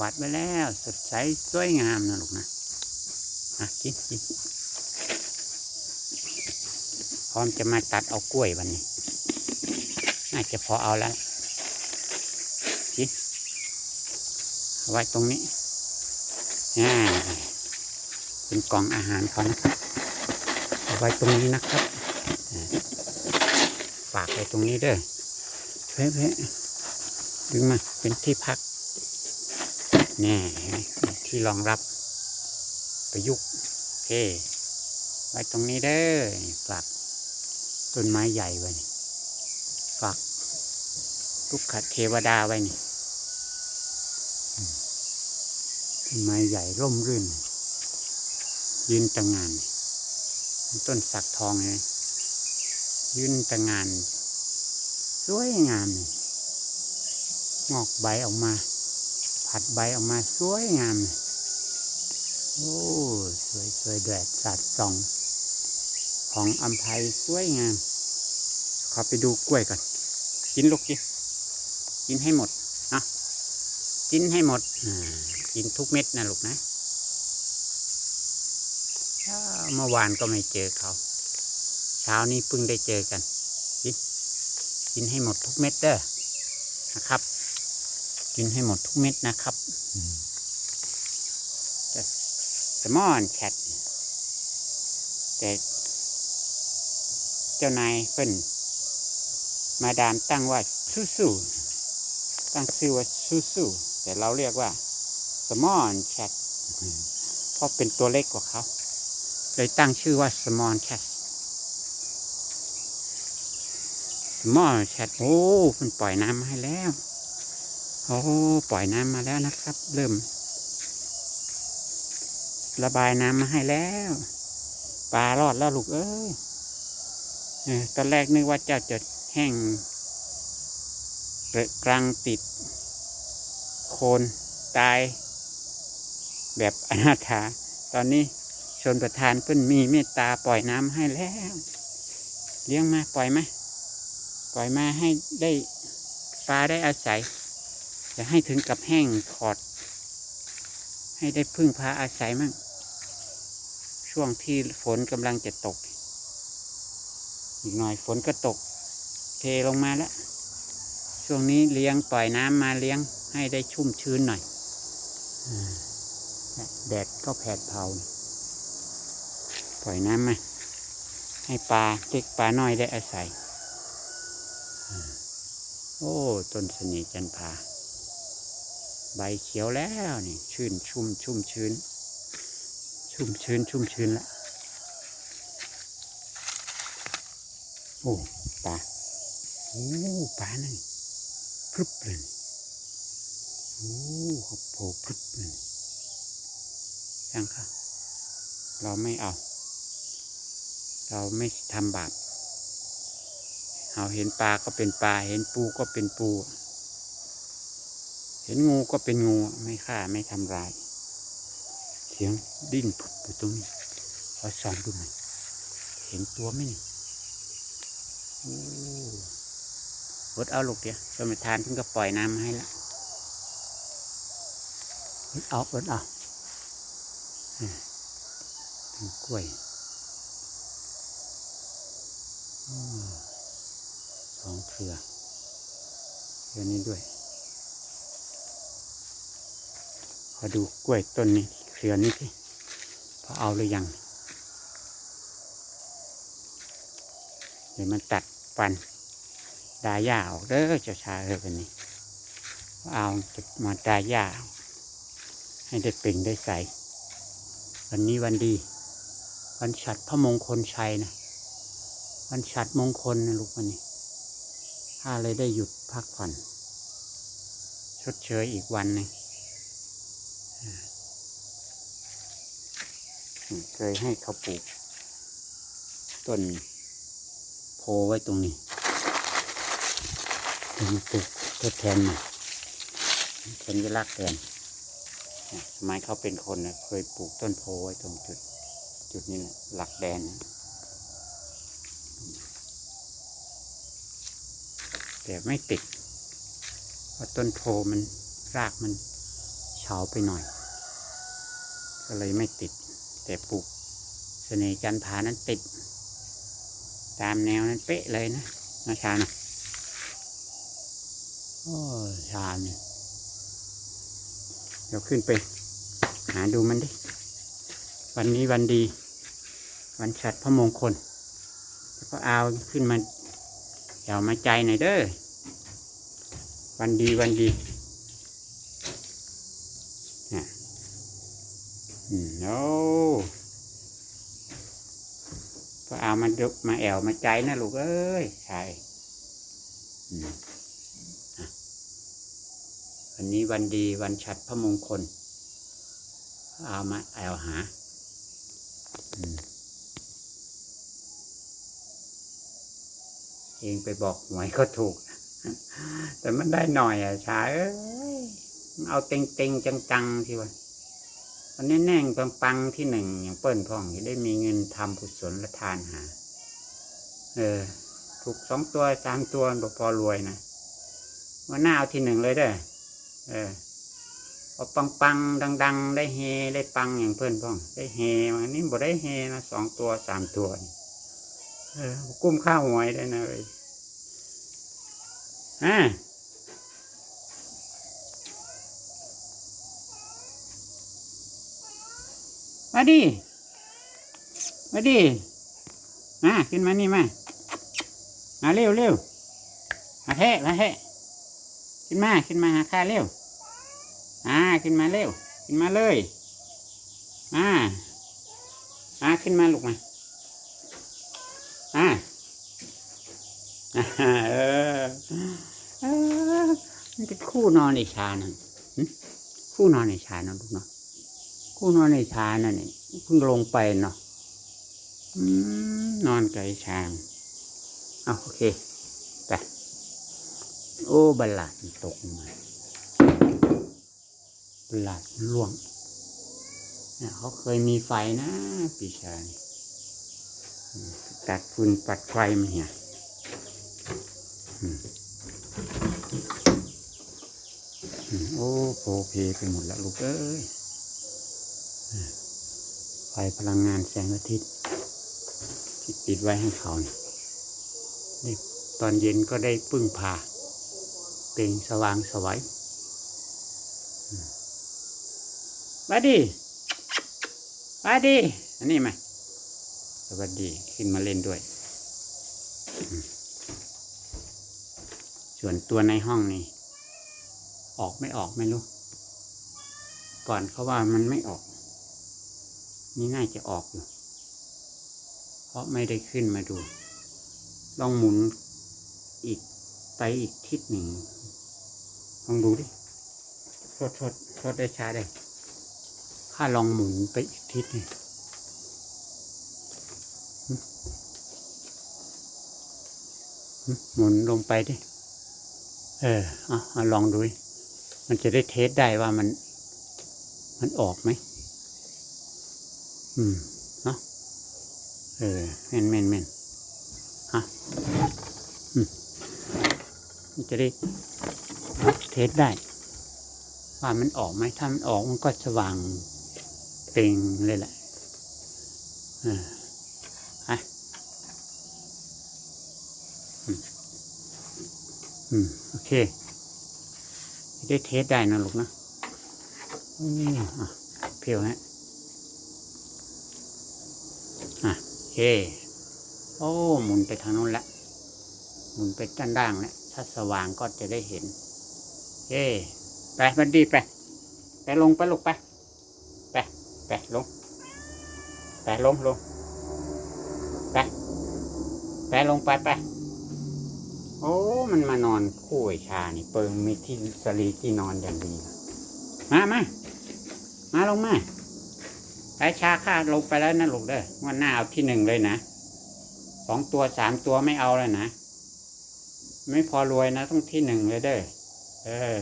หวาดไว้แล้วสดใสสวยงามนะลูกนะอะกินกินพร้อมจะมาตัดเอากล้วยวันนี้ น่าจะพอเอาแล้วกินไว้ตรงนี้อ่าเป็นกล่องอาหารเขานะครับเอาไว้ตรงนี้นะครับฝากไว้ตรงนี้เด้อเพ่เพ่ดึงมาเป็นที่พัก น่เห็นไหมที่รองรับ ประยุกต์เคไว้ตรงนี้เด้อฝากต้นไม้ใหญ่ไว้นี่ฝากลูกขัดเทวดาไว้นี่ต้นไม้ใหญ่ร่มรื่น ยืนตะงานต้นสักทองเลยยืนตะงาน สวยงามงอกใบออกมา ผัดใบออกมาสวยงาม โอ้สวยสวยแดดสัดส่อง ของอัมภัยสวยงาม ขอไปดูกล้วยก่อน กินลูกกิน กินให้หมดนะกินให้หมดอ่ากินทุกเม็ดนะลูกนะ เมื่อวานก็ไม่เจอเขา เช้านี้เพิ่งได้เจอกัน กินกินให้หมดทุกเม็ดเด้อนะครับ กินให้หมดทุกเม็ดนะครับจะสมอนแคทแต่เจ้านายเพิ่นมาดามตั้งว่าสู้สู้ๆตั้งชื่อว่าสู้สู้ๆแต่เราเรียกว่าสมอนแคทเพราะเป็นตัวเล็กกว่าเขา เลยตั้งชื่อว่าสมอนแคทสมอนแคทโอ้เพิ่นปล่อยน้ำมาให้แล้ว โอ้ปล่อยน้ำมาแล้วนะครับ เริ่ม ระบายน้ำมาให้แล้วปลารอดแล้วลูกเอ้ยตอนแรกนึกว่าเจ้าจะแห้งเกลกลางติด โคนตาย แบบอนาถา ตอนนี้ชนประธานเพิ่นมีเมตตาปล่อยน้ำให้แล้ว เลี้ยงมาปล่อยมาปล่อยมาให้ได้ปลาได้อาศัย จะให้ถึงกับแห้งขอด ให้ได้พึ่งพาอาศัยมั่ง ช่วงที่ฝนกำลังจะตก อีกหน่อยฝนก็ตก เทลงมาแล้ว ช่วงนี้เลี้ยงปล่อยน้ำมาเลี้ยงให้ได้ชุ่มชื้นหน่อยแดดก็แผดเผา ปล่อยน้ำมา ให้ปลาเล็กปลาน้อยได้อาศัย โอ้ ต้นสน่ห์จันทรา ใบเขียวแล้วนี่ชื่นชุ่มชุ่มชื้น ชุ่มชื้นชุ่มชื้นล้วโอ้ปลาโอ้ปลานั่นพรึบเลยโอ้เขาโผล่พรึบเลยยังค่ะ เราไม่เอา เราไม่ทำบาปเราเห็นปลาก็เป็นปลาเห็นปูก็เป็นปู เห็นงูก็เป็นงูไม่ฆ่าไม่ทำร้าย เสียงดิ้นผุดอยู่ตรงนี้ขอส่องดูหน่อยเห็นตัวไหมนี่โอ้รดเอาลูกเดียวชมทานเพิ่งก็ปล่อยน้ำมาให้ล้วรดเอารดเอาอ่าเป็นกล้วยสองเครือเครือนี้ด้วย ขอดูกล้วยต้นนี้เครือนี้สิพอเอาหรือยัง เดี๋ยวมันตัดฟัน ดาหญ้าออกเด้อเจ้าชายเออวันนี้ เอาจะมาดาหญ้า ให้ได้เปล่งได้ใส วันนี้วันดี วันฉัดพระมงคลชัยนะ วันฉัดมงคลนะลูกวันนี้ข้าเลยได้หยุดพักผ่อนชดเชยอีกวันหนึ่ง เคยให้เขาปลูก ต้นโพไว้ตรงนี้ถึงปลูกทดแทนม่สัญลักษณ์แทนสมัยเขาเป็นคนนะเคยปลูกต้นโพไว้ตรงจุด จุดนี้แหละหลักแดนนะแต่ไม่ติดเพราะต้นโพมันรากมันเฉาไปหน่อย ก็เลยไม่ติด แต่ปลูกเสน่ห์จันทรานั้นติด ตามแนวนั้นเป๊ะเลยนะนาชานะโอ้ชาเนี่ยเดี๋ยวขึ้นไป หาดูมันดิ วันนี้วันดี วันฉัดพระมงคล แล้วก็เอาขึ้นมาเดี๋ยวมาใจหน่อยเด้อ วันดีวันดีน่ะอืม โอ้ก็เอามาดุมาแอวมาใจนะลูกเอ้ยใช่อันนี้วันดีวันฉัดพระมงคล เอามาแอวหาเองไปบอกหวยก็ถูก แต่มันได้หน่อยอะชายเอ้ยเอาเต็งเต็งๆจังๆที่ว่า วันนี้แน่งปังปังๆที่หนึ่งอย่างเปิ้ลพ่องจะได้มีเงินทำกุศลและทานหา เออ ถูกสองตัวสามตัวบอกพอรวยนะวันหน้าเอาที่หนึ่งเลยเด้อเออเอาปังปังดังๆได้เฮได้ปังอย่างเพื่อนพ่อง ได้เฮวันนี้บ่ได้เฮนะสองตัวสามตัวเออกุ้มข้าวหวยได้นะเอ้ยอ่า มาดิ มาดิ มาขึ้นมานี่มา มาเร็วเร็วมาเทะมาเทะขึ้นมาขึ้นมาหาข้าเร็วอ่าขึ้นมาเร็ว ขึ้นมาเลยอ่าอ่าขึ้นมาลูกมาอ่าอ่าเออเออมันเป็นคู่นอนในชานั่นคู่นอนในชานะลูกเนาะ คู่นอนในชานั่นนี่เพิ่งลงไปเนาะอนอนกับไอ้ชางเอาโอเคไปโอ้บลลัดตกมาบลลัดล่วงเนี่ยเขาเคยมีไฟนะปีชาตัดฟืนปัดไฟมันเนี่ยโอ้โผเพไปหมดแล้วลูกเอ้ย ไฟพลังงานแสงอาทิตย์ที่ติดไว้ให้เขานี่นี่ตอนเย็นก็ได้พึ่งพาเป็นสว่างสวัยมาดิมาดิอันนี้มาสวัสดีขึ้นมาเล่นด้วย ส่วนตัวในห้องนี่ ออกไม่ออกไม่รู้ ก่อนเขาว่ามันไม่ออก นี่น่าจะออกอยู่ เพราะไม่ได้ขึ้นมาดู ลองหมุนอีกไปอีกทิศหนึ่ง ลองดูดิโทษโทษโทษได้ช้าได้ ข้าลองหมุนไปอีกทิศนึงหมุนลงไปดิ เออเอาเอาลองดูดิมันจะได้เทสได้ว่ามัน มันออกไหม อืมเนาะเออแม่นแม่นแม่นฮะอืมมันจะได้เทสได้ ว่ามันออกไหมถ้ามันออกมันก็สว่างเปล่งเลยแหละออฮะอืมอืมโอเคได้เทสได้นะลูกนะอืมอะเพียวฮะ อะโอ เค โอ้หมุนไปทางนู้นละหมุนไปด้านล่างแล้วถ้าสว่างก็จะได้เห็นเฮ้ไปบันดีไป ไปลงไปลูกไป ไปไปลง ไปลงลงไปไปลงไปไป โอ้มันมานอนคู่ไอชานี่ เปิงมีที่สลีที่นอนอย่างดี มามามาลงมา ไปชาข้าลงไปแล้วนะลูกเด้อวันหน้าเอาที่หนึ่งเลยนะสองตัวสามตัวไม่เอาแล้วนะ ไม่พอรวยนะต้องที่หนึ่งเลยเด้อเออ